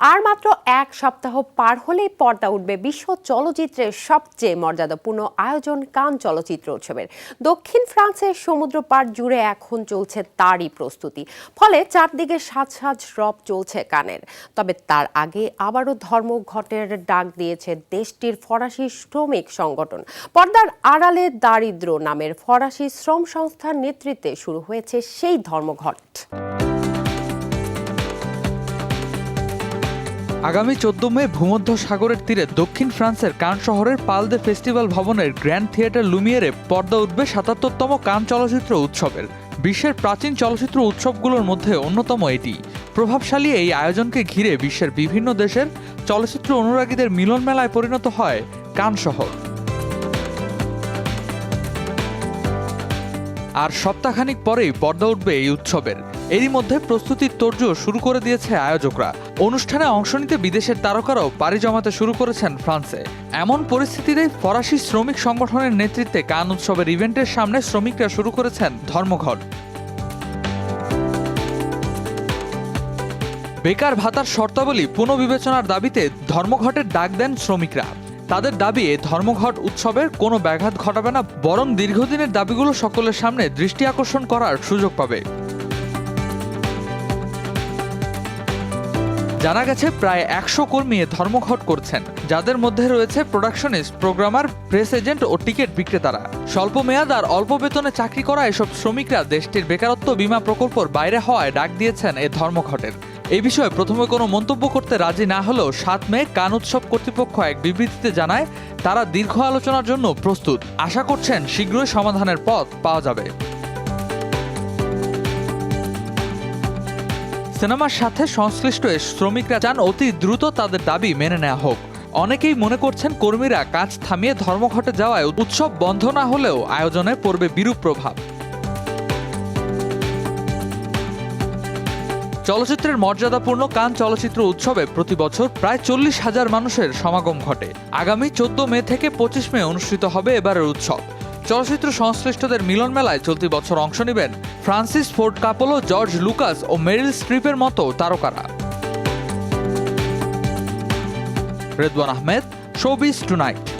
আর মাত্র এক সপ্তাহ পার হলেই পর্দা উঠবে বিশ্ব চলচ্চিত্রের সবচেয়ে মর্যাদাপূর্ণ আয়োজন কান চলচ্চিত্র উৎসবের। দক্ষিণ ফ্রান্সের সমুদ্র পার জুড়ে এখন চলছে তারই প্রস্তুতি। ফলে চারদিকে সাজ সাজ রব চলছে কানের। তবে তার আগে আবারও ধর্মঘটের ডাক দিয়েছে দেশটির ফরাসি শ্রমিক সংগঠন। পর্দার আড়ালে দারিদ্র নামের ফরাসি শ্রম সংস্থার নেতৃত্বে শুরু হয়েছে সেই ধর্মঘট। আগামী চোদ্দ মে ভূমধ্য সাগরের তীরে দক্ষিণ ফ্রান্সের কান শহরের পালদে ফেস্টিভ্যাল ভবনের গ্র্যান্ড থিয়েটার লুমিয়ারে পর্দা উঠবে সাতাত্তরতম কান চলচ্চিত্র উৎসবের। বিশ্বের প্রাচীন চলচ্চিত্র উৎসবগুলোর মধ্যে অন্যতম এটি। প্রভাবশালী এই আয়োজনকে ঘিরে বিশ্বের বিভিন্ন দেশের চলচ্চিত্র অনুরাগীদের মিলন মেলায় পরিণত হয় কান শহর। আর সপ্তাহখানিক পরেই পর্দা উঠবে এই উৎসবের। এরই মধ্যে প্রস্তুতির তোড়জোড় শুরু করে দিয়েছে আয়োজকরা। অনুষ্ঠানে অংশ নিতে বিদেশের তারকারাও পাড়ি জমাতে শুরু করেছেন ফ্রান্সে। এমন পরিস্থিতিতে ফরাসি শ্রমিক সংগঠনের নেতৃত্বে কান উৎসবের ইভেন্টের সামনে শ্রমিকরা শুরু করেছেন ধর্মঘট। বেকার ভাতার শর্তাবলী পুনর্বিবেচনার দাবিতে ধর্মঘটের ডাক দেন শ্রমিকরা। তাদের দাবি, এ ধর্মঘট উৎসবের কোনো ব্যাঘাত ঘটাবে না, বরং দীর্ঘদিনের দাবিগুলো সকলের সামনে দৃষ্টি আকর্ষণ করার সুযোগ পাবে। জানা গেছে প্রায় একশো কর্মী এ ধর্মঘট করছেন। যাদের মধ্যে রয়েছে প্রোডাকশনিস্ট, প্রোগ্রামার, প্রেস এজেন্ট ও টিকিট বিক্রেতারা। স্বল্প মেয়াদ আর অল্প বেতনে চাকরি করা এসব শ্রমিকরা দেশটির বেকারত্ব বিমা প্রকল্পর বাইরে হওয়ায় ডাক দিয়েছেন এ ধর্মঘটের। এই বিষয়ে প্রথমে কোনো মন্তব্য করতে রাজি না হলেও সাত মে কান উৎসব কর্তৃপক্ষ এক বিবৃতিতে জানায়, তারা দীর্ঘ আলোচনার জন্য প্রস্তুত। আশা করছেন শীঘ্রই সমাধানের পথ পাওয়া যাবে। সিনেমার সাথে সংশ্লিষ্ট শ্রমিকরা চান অতি দ্রুত তাদের দাবি মেনে নেওয়া হোক। অনেকেই মনে করছেন কর্মীরা কাজ থামিয়ে ধর্মঘটে যাওয়ায় উৎসব বন্ধ না হলেও আয়োজনে পড়বে বিরূপ প্রভাব। চলচ্চিত্রের মর্যাদাপূর্ণ কান চলচ্চিত্র উৎসবে প্রতি বছর প্রায় চল্লিশ হাজার মানুষের সমাগম ঘটে। আগামী চোদ্দ মে থেকে পঁচিশ মে অনুষ্ঠিত হবে এবারের উৎসব। চলচ্চিত্র সংশ্লিষ্টদের মিলন মেলায় চলতি বছর অংশ নেবেন Francis Ford Coppola, George Lucas ও মেরিল স্ট্রিপের মতো তারকারা। Redwan Ahmed showbiz tonight.